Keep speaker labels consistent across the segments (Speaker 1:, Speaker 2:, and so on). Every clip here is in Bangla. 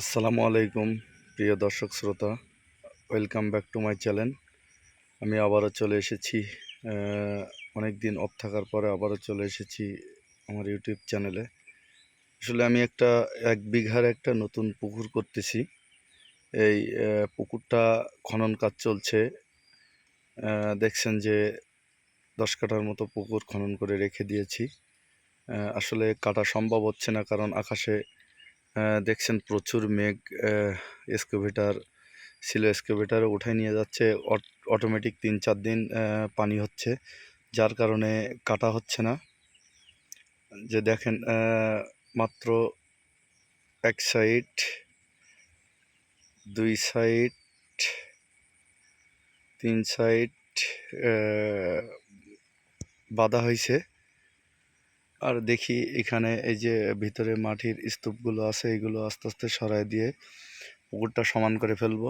Speaker 1: আসসালামু আলাইকুম, প্রিয় দর্শক শ্রোতা। Welcome back to my channel আমি আবারও চলে এসেছি অনেক দিন অফ থাকার পরে আবারও চলে এসেছি আমার ইউটিউব চ্যানেলে আসলে আমি একটা, এক বিঘার একটা নতুন পুকুর করতেছি। এই পুকুরটা খনন কাজ চলছে। দেখছেন যে দশ কাঠার মতো পুকুর খনন করে রেখে দিয়েছি। আসলে কাটা সম্ভব হচ্ছে না কারণ আকাশে দেখছেন প্রচুর মেঘ এক্সকেভেটার ছিল এক্সকেভেটার উঠাই নিয়ে যাচ্ছে। অটোমেটিক তিন চার দিন পানি হচ্ছে, যার কারণে কাটা হচ্ছে না। যে দেখেন মাত্র এক সাইড দুই সাইড তিন সাইড বাঁধা হয়েছে আর দেখি এখানে এই যে ভিতরে মাটির স্তূপগুলো আছে, এগুলো আস্তে আস্তে সরাই দিয়ে পুকুরটা সমান করে ফেলব।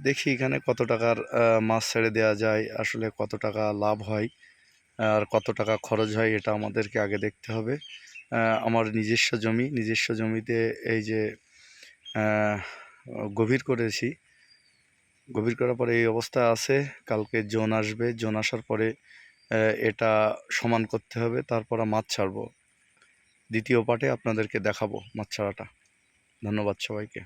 Speaker 1: দেখি এখানে কত টাকার মাছ ছেড়ে দেওয়া যায়, আসলে কত টাকা লাভ হয়, আর কত টাকা খরচ হয় এটা আমাদেরকে আগে দেখতে হবে। আমার নিজস্ব জমি, নিজস্ব জমিতে এই যে গভীর করেছি। গভীর করার পরে এই অবস্থা আছে, কালকে জোন আসবে, জোন আসার পরে এটা সমান করতে হবে, তারপর মাছ ছাড়বো। দ্বিতীয় পার্টে আপনাদেরকে দেখাবো মাছ ছাড়াটা। ধন্যবাদ সবাইকে।